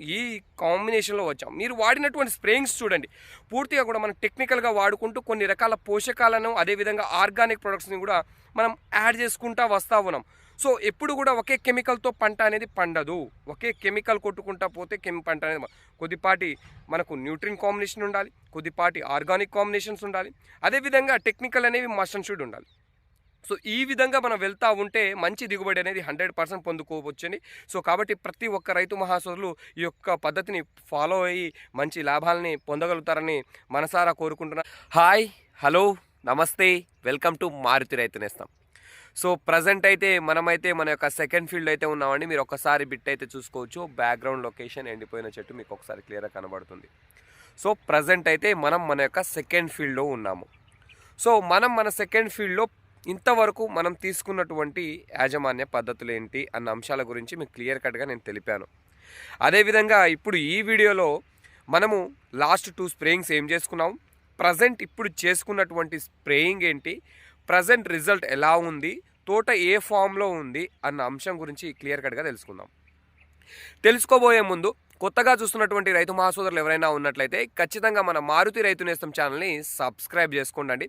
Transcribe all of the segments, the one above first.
ఈ కాంబినేషన్లో వచ్చాం. మీరు వాడినటువంటి స్ప్రేయింగ్స్ చూడండి. పూర్తిగా కూడా మనం టెక్నికల్గా వాడుకుంటూ కొన్ని రకాల పోషకాలను అదేవిధంగా ఆర్గానిక్ ప్రొడక్ట్స్ని కూడా మనం యాడ్ చేసుకుంటా వస్తూ ఉన్నాం. సో ఎప్పుడు కూడా ఒకే కెమికల్తో పంట అనేది పండదు. ఒకే కెమికల్ కొట్టుకుంటా పోతే కెమి పంట అనేది కొద్దిపాటి మనకు న్యూట్రిన్ కాంబినేషన్ ఉండాలి. కొద్దిపాటి ఆర్గానిక్ కాంబినేషన్స్ ఉండాలి. అదేవిధంగా టెక్నికల్ అనేవి మస్ట్ అండ్ షుడ్ ఉండాలి. సో ఈ విధంగా మనం వెళ్తూ ఉంటే మంచి దిగుబడి అనేది హండ్రెడ్ పర్సెంట్ పొందుకోవచ్చని. సో కాబట్టి ప్రతి ఒక్క రైతు మహాసోదరులు ఈ యొక్క పద్ధతిని ఫాలో అయ్యి మంచి లాభాలని పొందగలుగుతారని మనసారా కోరుకుంటున్నా. హాయ్ హలో నమస్తే welcome to Maruti Raitu Nestham. So present అయితే మనమైతే మన యొక్క సెకండ్ ఫీల్డ్ అయితే ఉన్నామండి. మీరు ఒకసారి బిట్ అయితే చూసుకోవచ్చు. బ్యాక్గ్రౌండ్ లొకేషన్ ఎండిపోయిన చెట్టు మీకు ఒకసారి క్లియర్గా కనబడుతుంది. సో ప్రజెంట్ అయితే మనం మన యొక్క సెకండ్ ఫీల్డ్లో ఉన్నాము. సో మనం మన సెకండ్ ఫీల్డ్లో ఇంతవరకు మనం తీసుకున్నటువంటి యాజమాన్య పద్ధతులు ఏంటి అన్న అంశాల గురించి మీకు క్లియర్ కట్గా నేను తెలిపాను. అదేవిధంగా ఇప్పుడు ఈ వీడియోలో మనము లాస్ట్ టూ స్ప్రేయింగ్స్ ఏం చేసుకున్నాం? ప్రజెంట్ ఇప్పుడు చేసుకున్నటువంటి స్ప్రేయింగ్ ఏంటి? ప్రజెంట్ రిజల్ట్ ఎలా ఉంది? తోట ఏ ఫామ్లో ఉంది? అన్న అంశం గురించి క్లియర్ కట్గా తెలుసుకుందాం. తెలుసుకోబోయే ముందు కొత్తగా చూస్తున్నటువంటి రైతు మహాసోదరులు ఎవరైనా ఉన్నట్లయితే ఖచ్చితంగా మన మారుతి రైతు నేస్తం ఛానల్ని సబ్స్క్రైబ్ చేసుకోండి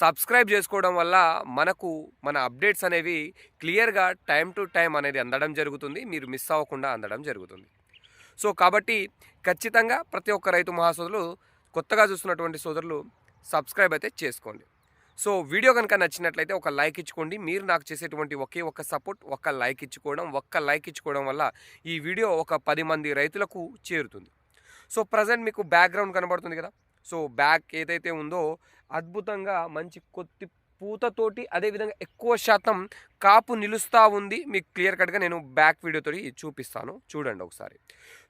సబ్స్క్రైబ్ చేసుకోవడం వల్ల మనకు మన అప్డేట్స్ అనేవి క్లియర్గా టైం టు టైం అనేది అందడం జరుగుతుంది. మీరు మిస్ అవ్వకుండా అందడం జరుగుతుంది. సో కాబట్టి ఖచ్చితంగా ప్రతి ఒక్క రైతు మహాసోదరులు కొత్తగా చూస్తున్నటువంటి సోదరులు సబ్స్క్రైబ్ అయితే చేసుకోండి. సో వీడియో కనుక నచ్చినట్లయితే ఒక లైక్ ఇచ్చుకోండి. మీరు నాకు చేసేటువంటి ఒకే ఒక్క సపోర్ట్ ఒక్క లైక్ ఇచ్చుకోవడం ఒక్క లైక్ ఇచ్చుకోవడం వల్ల ఈ వీడియో ఒక పది మంది రైతులకు చేరుతుంది. సో ప్రజెంట్ మీకు బ్యాక్గ్రౌండ్ కనబడుతుంది కదా. సో బ్యాక్ ఏదైతే ఉందో అద్భుతంగా మంచి కొత్తి పూతతోటి అదేవిధంగా ఎక్కువ శాతం కాపు నిలుస్తూ ఉంది. మీకు క్లియర్ కట్గా నేను బ్యాక్ వీడియోతో చూపిస్తాను. చూడండి ఒకసారి.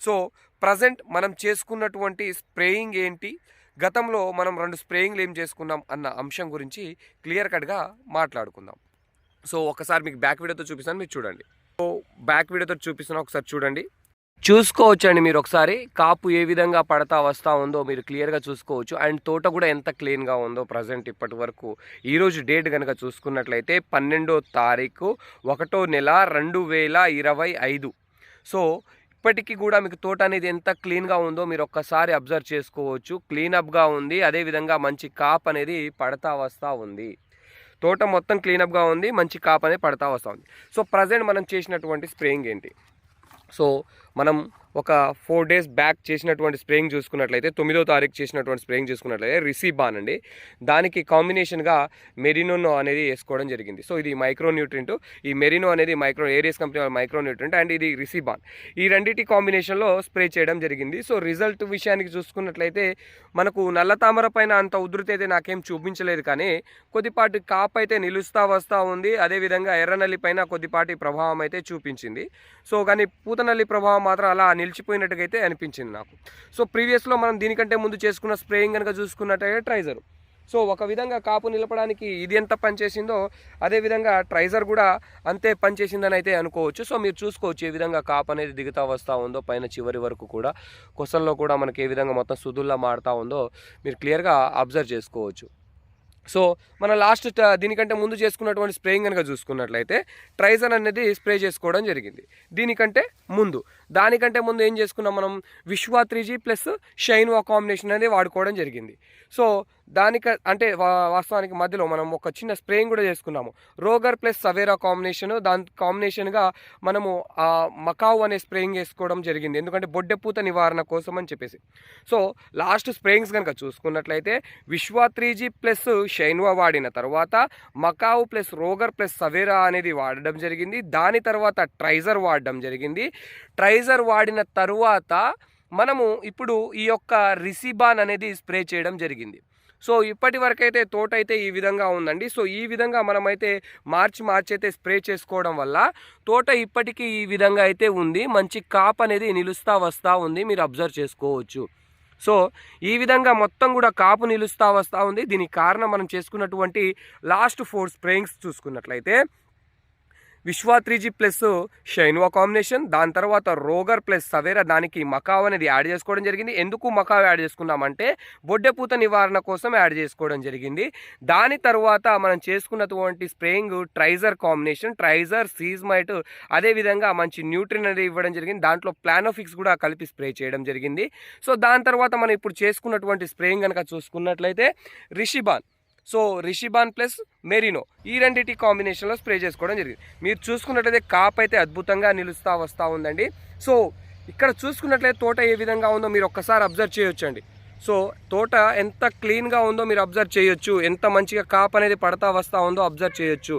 సో ప్రజెంట్ మనం చేసుకున్నటువంటి స్ప్రేయింగ్ ఏంటి? గతంలో మనం రెండు స్ప్రేయింగ్లు ఏం చేసుకున్నాం అన్న అంశం గురించి క్లియర్ కట్గా మాట్లాడుకుందాం. సో ఒకసారి మీకు బ్యాక్ వీడియోతో చూపిస్తాను. మీరు చూడండి. సో బ్యాక్ వీడియోతో చూపిస్తున్నా ఒకసారి చూడండి. చూసుకోవచ్చండి మీరు ఒకసారి. కాపు ఏ విధంగా పడతా వస్తూ ఉందో మీరు క్లియర్గా చూసుకోవచ్చు. అండ్ తోట కూడా ఎంత క్లీన్గా ఉందో ప్రజెంట్ ఇప్పటి వరకు. ఈరోజు డేట్ కనుక చూసుకున్నట్లయితే పన్నెండో తారీఖు ఒకటో నెల రెండు వేల ఇరవై ఐదు. సో ఇప్పటికీ కూడా మీకు తోట అనేది ఎంత క్లీన్గా ఉందో మీరు ఒక్కసారి అబ్జర్వ్ చేసుకోవచ్చు. క్లీనప్గా ఉంది. అదేవిధంగా మంచి కాప్ అనేది పడతా వస్తూ ఉంది. తోట మొత్తం క్లీనప్గా ఉంది. మంచి కాప్ అనేది పడతా వస్తూ ఉంది. సో ప్రజెంట్ మనం చేసినటువంటి స్ప్రేయింగ్ ఏంటి? సో మనం ఒక ఫోర్ డేస్ బ్యాక్ చేసినటువంటి స్ప్రేయింగ్ చూసుకున్నట్లయితే తొమ్మిదో తారీఖు చేసినటువంటి స్ప్రేయింగ్ చూసుకున్నట్లయితే రిసీబాన్ అండి. దానికి కాంబినేషన్గా మెరినోనో అనేది వేసుకోవడం జరిగింది. సో ఇది మైక్రో న్యూట్రింట్ ఈ మెరినో అనేది మైక్రో ఏరియస్ కంపెనీ వాళ్ళ మైక్రో న్యూట్రింట్ అండ్ ఇది రిసీబాన్ ఈ రెండింటి కాంబినేషన్లో స్ప్రే చేయడం జరిగింది. సో రిజల్ట్ విషయానికి చూసుకున్నట్లయితే మనకు నల్ల తామర పైన అంత ఉధృతి అయితే నాకేం చూపించలేదు కానీ కొద్దిపాటి కాప్ అయితే నిలుస్తా వస్తూ ఉంది. అదేవిధంగా ఎర్రనల్లి పైన కొద్దిపాటి ప్రభావం అయితే చూపించింది. సో కానీ పూతనల్లి ప్రభావం మాత్రం అలా నిలిచిపోయినట్టుగైతే అయితే అనిపించింది నాకు. సో ప్రీవియస్లో మనం దీనికంటే ముందు చేసుకున్న స్ప్రేయింగ్ కనుక చూసుకున్నట్టయితే ట్రైజర్. సో ఒక విధంగా కాపు నిలపడానికి ఇది ఎంత పనిచేసిందో అదేవిధంగా ట్రైజర్ కూడా అంతే పనిచేసిందని అయితే అనుకోవచ్చు. సో మీరు చూసుకోవచ్చు ఏ విధంగా కాపు అనేది దిగుతా వస్తూ ఉందో పైన చివరి వరకు కూడా కొసల్లో కూడా మనకి ఏ విధంగా మొత్తం సుదుల్లా మారుతూ ఉందో మీరు క్లియర్గా అబ్జర్వ్ చేసుకోవచ్చు. సో మన లాస్ట్ దీనికంటే ముందు చేసుకున్నటువంటి స్ప్రేయింగ్ కనుక చూసుకున్నట్లయితే ట్రైజన్ అనేది స్ప్రే చేసుకోవడం జరిగింది. దీనికంటే ముందు. దానికంటే ముందు ఏం చేసుకున్నాం మనం? Vishwa three G plus shine వా కాంబినేషన్ అనేది వాడుకోవడం జరిగింది. సో దానిక అంటే వా- వాస్తవానికి మధ్యలో మనం ఒక చిన్న స్ప్రేయింగ్ కూడా చేసుకున్నాము. రోగర్ ప్లస్ సవేరా కాంబినేషన్ దాని కాంబినేషన్గా మనము ఆ మకావు అనే స్ప్రేయింగ్ వేసుకోవడం జరిగింది. ఎందుకంటే బొడ్డెపూత నివారణ కోసం అని చెప్పేసి. సో లాస్ట్ స్ప్రేయింగ్స్ కనుక చూసుకున్నట్లయితే విశ్వా త్రీజీ ప్లస్ షైన్వా వాడిన తర్వాత మకావు ప్లస్ రోగర్ ప్లస్ సవేరా అనేది వాడడం జరిగింది. దాని తర్వాత ట్రైజర్ వాడడం జరిగింది. ట్రైజర్ వాడిన తరువాత మనము ఇప్పుడు ఈ యొక్క రిసిబాన్ అనేది స్ప్రే చేయడం జరిగింది. సో ఇప్పటి వరకు అయితే తోట అయితే ఈ విధంగా ఉందండి. సో ఈ విధంగా మనమైతే మార్చి మార్చి అయితే స్ప్రే చేసుకోవడం వల్ల తోట ఇప్పటికీ ఈ విధంగా అయితే ఉంది. మంచి కాప్ అనేది నిలుస్తా వస్తూ ఉంది. మీరు అబ్జర్వ్ చేసుకోవచ్చు. సో ఈ విధంగా మొత్తం కూడా కాపు నిలుస్తా వస్తూ ఉంది. దీనికి కారణం మనం చేసుకున్నటువంటి లాస్ట్ ఫోర్ స్ప్రేయింగ్స్ చూసుకున్నట్లయితే విశ్వా త్రీజీ ప్లస్ షైన్వా కాంబినేషన్ దాని తర్వాత రోగర్ ప్లస్ సవేరా దానికి మకావ్ అనేది యాడ్ చేసుకోవడం జరిగింది. ఎందుకు మకావ్ యాడ్ చేసుకున్నామంటే బొడ్డెపూత నివారణ కోసం యాడ్ చేసుకోవడం జరిగింది. దాని తర్వాత మనం చేసుకున్నటువంటి స్ప్రేయింగ్ ట్రైజర్ కాంబినేషన్ ట్రైజర్ సీజ్మైట్ అదేవిధంగా మంచి న్యూట్రిన్ అనేది ఇవ్వడం జరిగింది. దాంట్లో ప్లానోఫిక్స్ కూడా కలిపి స్ప్రే చేయడం జరిగింది. సో దాని తర్వాత మనం ఇప్పుడు చేసుకున్నటువంటి స్ప్రేయింగ్ కనుక చూసుకున్నట్లయితే Rishiban. So Rishiban plus Merino ఈ రెండింటి కాంబినేషన్లో స్ప్రే చేసుకోవడం జరిగింది. మీరు చూసుకున్నట్లయితే కాప్ అయితే అద్భుతంగా నిలుస్తూ వస్తూ ఉందండి. సో ఇక్కడ చూసుకున్నట్లయితే తోట ఏ విధంగా ఉందో మీరు ఒక్కసారి అబ్జర్వ్ చేయొచ్చండి. సో తోట ఎంత క్లీన్గా ఉందో మీరు అబ్జర్వ్ చేయొచ్చు. ఎంత మంచిగా కాప్ అనేది పడతా వస్తూ ఉందో అబ్జర్వ్ చేయొచ్చు.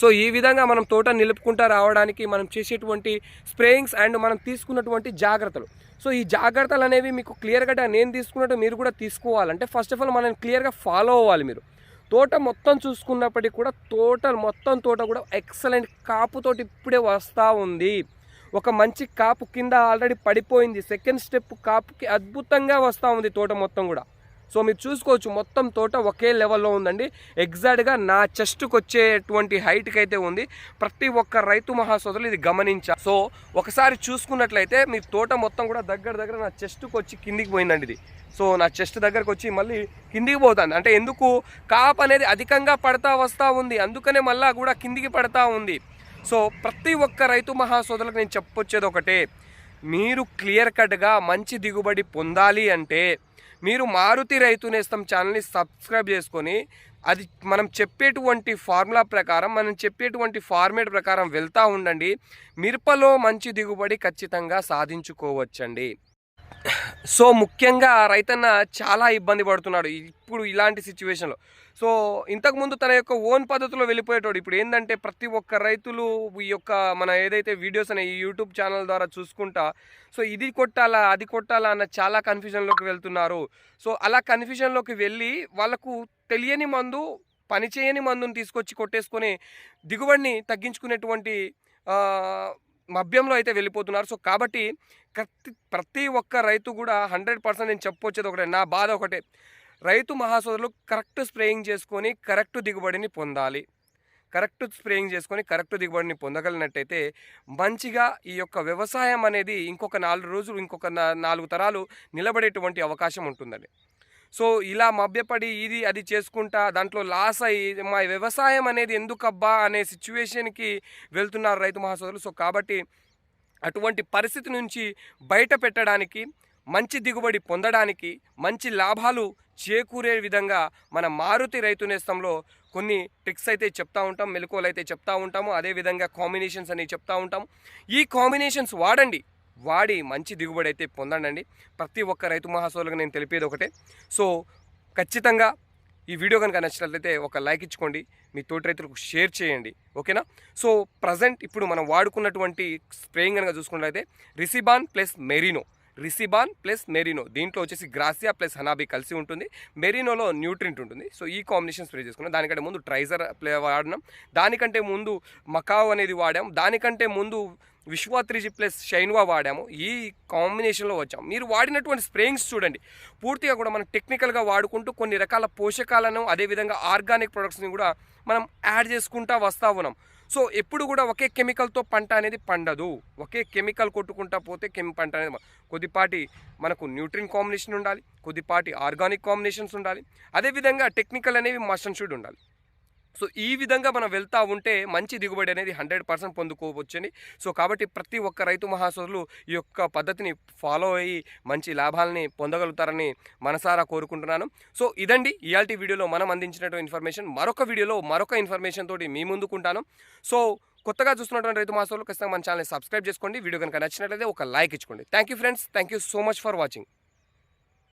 సో ఈ విధంగా మనం తోట నిలుపుకుంటా రావడానికి మనం చేసేటువంటి స్ప్రేయింగ్స్ అండ్ మనం తీసుకున్నటువంటి జాగ్రత్తలు. సో ఈ జాగ్రత్తలు అనేవి మీకు క్లియర్గా నేను తీసుకున్నట్టు మీరు కూడా తీసుకోవాలంటే ఫస్ట్ ఆఫ్ ఆల్ మనం క్లియర్గా ఫాలో అవ్వాలి మీరు. తోట మొత్తం చూసుకున్నప్పటికీ కూడా తోట మొత్తం తోట కూడా ఎక్సలెంట్ కాపుతోటి ఇప్పుడే వస్తూ ఉంది. ఒక మంచి కాపు కింద ఆల్రెడీ పడిపోయింది. సెకండ్ స్టెప్ కాపుకి అద్భుతంగా వస్తూ ఉంది తోట మొత్తం కూడా. సో మీరు చూసుకోవచ్చు మొత్తం తోట ఒకే లెవెల్లో ఉందండి. ఎగ్జాక్ట్గా నా చెస్ట్కి వచ్చేటువంటి హైట్కి అయితే ఉంది. ప్రతి ఒక్క రైతు మహాసోదరులు ఇది గమనించా సో ఒకసారి చూసుకున్నట్లయితే మీ తోట మొత్తం కూడా దగ్గర దగ్గర నా చెస్ట్కి వచ్చి కిందికి పోయిందండి ఇది. సో నా చెస్ట్ దగ్గరకు వచ్చి మళ్ళీ కిందికి పోతుంది అంటే ఎందుకు? కాప్ అనేది అధికంగా పడతా వస్తూ ఉంది. అందుకనే మళ్ళా కూడా కిందికి పడతా ఉంది. సో ప్రతి ఒక్క రైతు మహాసోదరులకు నేను చెప్పొచ్చేది ఒకటే. మీరు క్లియర్ కట్గా మంచి దిగుబడి పొందాలి అంటే మీరు మారుతి రైతు నేస్తం ఛానల్ని సబ్స్క్రైబ్ చేసుకొని అది మనం చెప్పేటువంటి ఫార్ములా ప్రకారం మనం చెప్పేటువంటి ఫార్మేట్ ప్రకారం వెళ్తూ ఉండండి. మిరపలో మంచి దిగుబడి ఖచ్చితంగా సాధించుకోవచ్చండి. సో ముఖ్యంగా రైతన్న చాలా ఇబ్బంది పడుతున్నాడు ఇప్పుడు ఇలాంటి సిచ్యువేషన్లో సో ఇంతకుముందు తన యొక్క ఓన్ పద్ధతిలో వెళ్ళిపోయేటోడు ఇప్పుడు ఏంటంటే ప్రతి ఒక్క రైతులు ఈ యొక్క మన ఏదైతే వీడియోస్ అనే ఈ యూట్యూబ్ ఛానల్ ద్వారా చూసుకుంటా సో ఇది కొట్టాలా అది కొట్టాలా అన్న చాలా కన్ఫ్యూజన్లోకి వెళ్తున్నారు. సో అలా కన్ఫ్యూజన్లోకి వెళ్ళి వాళ్ళకు తెలియని మందు పనిచేయని మందుని తీసుకొచ్చి కొట్టేసుకొని దిగుబడిని తగ్గించుకునేటువంటి మభ్యంలో అయితే వెళ్ళిపోతున్నారు. సో కాబట్టి ప్రతి ప్రతి ఒక్క రైతు కూడా హండ్రెడ్ పర్సెంట్ నేను చెప్పొచ్చేది ఒకటే నా బాధ ఒకటే. రైతు మహాసోదరులు కరెక్ట్ స్ప్రేయింగ్ చేసుకొని కరెక్ట్ దిగుబడిని పొందాలి. కరెక్ట్ స్ప్రేయింగ్ చేసుకొని కరెక్ట్ దిగుబడిని పొందగలిగినట్టయితే మంచిగా ఈ యొక్క వ్యవసాయం అనేది ఇంకొక నాలుగు రోజులు ఇంకొక నాలుగు తరాలు నిలబడేటువంటి అవకాశం ఉంటుందండి. సో ఇలా మభ్యపడి ఇది అది చేసుకుంటా దాంట్లో లాస్ అయ్యి మా వ్యవసాయం అనేది ఎందుకబ్బా అనే సిచ్యువేషన్కి వెళ్తున్నారు రైతు మహాసోదరులు. సో కాబట్టి అటువంటి పరిస్థితి నుంచి బయట పెట్టడానికి మంచి దిగుబడి పొందడానికి మంచి లాభాలు చేకూరే విధంగా మన మారుతి రైతు నేస్తంలో కొన్ని ట్రిక్స్ అయితే చెప్తా ఉంటాం మెలకువలు అయితే చెప్తా ఉంటాము. అదేవిధంగా కాంబినేషన్స్ అనేవి చెప్తా ఉంటాం. ఈ కాంబినేషన్స్ వాడండి. వాడి మంచి దిగుబడి అయితే పొందండి ప్రతి ఒక్క రైతు మహాసోలకు నేను తెలిపేది ఒకటే. సో ఖచ్చితంగా ఈ వీడియో కనుక నచ్చినట్లయితే ఒక లైక్ ఇచ్చుకోండి. మీ తోటి రైతులకు షేర్ చేయండి. ఓకేనా? సో ప్రజెంట్ ఇప్పుడు మనం వాడుకున్నటువంటి స్ప్రేయింగ్ కనుక చూసుకున్నట్లయితే Rishiban plus Merino. Rishiban plus Merino. దీంట్లో వచ్చేసి గ్రాసియా ప్లస్ హనాబీ కలిసి ఉంటుంది. మెరినోలో న్యూట్రింట్ ఉంటుంది. సో ఈ కాంబినేషన్ స్ప్రే చేసుకున్నాం. దానికంటే ముందు ట్రైజర్ ప్లే వాడినాం. దానికంటే ముందు మకావ్ అనేది వాడాం. దానికంటే ముందు విశ్వా త్రీజీ ప్లస్ షైన్వా వాడాము. ఈ కాంబినేషన్లో వచ్చాం. మీరు వాడినటువంటి స్ప్రేయింగ్స్ చూడండి. పూర్తిగా కూడా మనం టెక్నికల్గా వాడుకుంటూ కొన్ని రకాల పోషకాలను అదేవిధంగా ఆర్గానిక్ ప్రొడక్ట్స్ని కూడా మనం యాడ్ చేసుకుంటా వస్తూ ఉన్నాం. సో ఎప్పుడు కూడా ఒకే కెమికల్తో పంట అనేది పండదు. ఒకే కెమికల్ కొట్టుకుంటా పోతే కెమి పంట అనేది కొద్దిపాటి మనకు న్యూట్రిన్ కాంబినేషన్ ఉండాలి. కొద్దిపాటి ఆర్గానిక్ కాంబినేషన్స్ ఉండాలి. అదేవిధంగా టెక్నికల్ అనేవి మస్ట్ అండ్ షుడ్ ఉండాలి. సో ఈ విధంగా మనం వెళ్తా ఉంటే మంచి దిగుబడి అనేది హండ్రెడ్ పర్సెంట్ పొందుకోవచ్చని సో కాబట్టి ప్రతి ఒక్క రైతు మహాసోదరులు ఈ యొక్క పద్ధతిని ఫాలో అయ్యి మంచి లాభాలని పొందగలుగుతారని మనసారా కోరుకుంటున్నాను. సో ఇదండి ఇయాల్టీ వీడియోలో మనం అందించినటువంటి ఇన్ఫర్మేషన్. మరొక వీడియోలో మరొక ఇన్ఫర్మేషన్ తోటి మీ ముందుకుంటాను. సో కొత్తగా చూస్తున్నటువంటి రైతు మహాసోదరులు ఖచ్చితంగా మన ఛానల్ని సబ్స్క్రైబ్ చేసుకోండి. వీడియో కనుక నచ్చినట్లయితే ఒక లైక్ ఇచ్చుకోండి. Thank you friends. Thank you so much for watching.